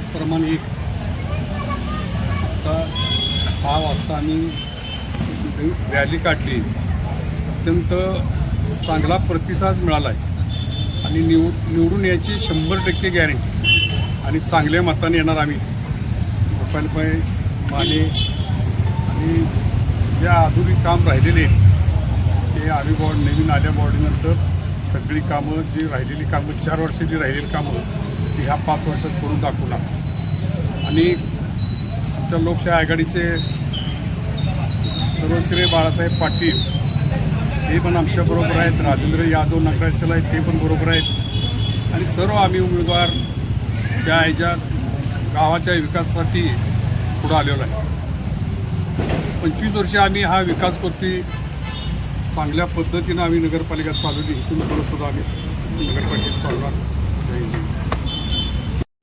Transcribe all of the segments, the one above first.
त्याचप्रमाणे एक आता सहा वाजता आम्ही रॅली काढली. अत्यंत चांगला प्रतिसाद मिळाला आहे आणि निव निवडून यायची शंभर टक्के गॅरंटी आणि चांगल्या मताने येणार आम्ही. गोपालपाय माने आणि जे आधुनिक काम राहिलेले ते आम्ही बॉड नवीन आल्या बॉडीनंतर सगळी कामं जी राहिलेली कामं चार वर्षाची राहिलेली कामं ह्या पाच वर्षात करून दाखवला. आणि आमच्या लोकशाही आघाडीचे सर्वश्री बाळासाहेब पाटील हे पण आमच्याबरोबर आहेत. राजेंद्र यादव नगराशेला आहेत ते पण बरोबर आहेत. आणि सर्व आम्ही उमेदवार त्या ह्याच्या गावाच्या विकासासाठी पुढं आलेलो आहे. पंचवीस वर्षे आम्ही हा विकास करतोय. चांगल्या पद्धतीनं आम्ही नगरपालिका चालवली इथून पुढं सुद्धा आम्ही नगरपालिकेत चालवणार जय हिंद.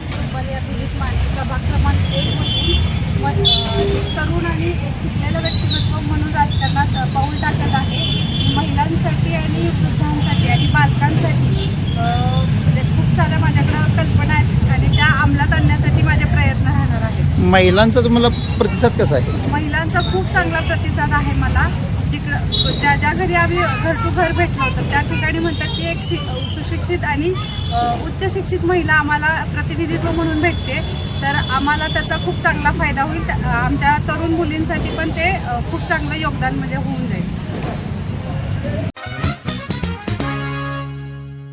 रुपाली अभिजित माने प्रभाग क्रमांक अ, एक तरुण आणि एक शिकलेलं व्यक्तिमत्व म्हणून राजकारणात पाऊल टाकत आहे. महिलांसाठी आणि वृद्धांसाठी आणि बालकांसाठी म्हणजे खूप साऱ्या माझ्याकडं कल्पना आहेत आणि त्या अंमलात आणण्यासाठी माझे प्रयत्न राहणार आहेत. महिलांचा तुम्हाला प्रतिसाद कसा आहे? महिलांचा खूप चांगला प्रतिसाद आहे मला. जिकडं ज्या ज्या घरी आम्ही घर टू घर भेटलो होतो त्या ठिकाणी म्हणतात की एक शि सुशिक्षित आणि उच्च शिक्षित महिला आम्हाला प्रतिनिधित्व म्हणून भेटते. तर आम्हाला त्याचा खूप चांगला फायदा होईल. आमच्या तरुण मुलींसाठी पण ते खूप चांगलं योगदान म्हणजे होऊन जाईल.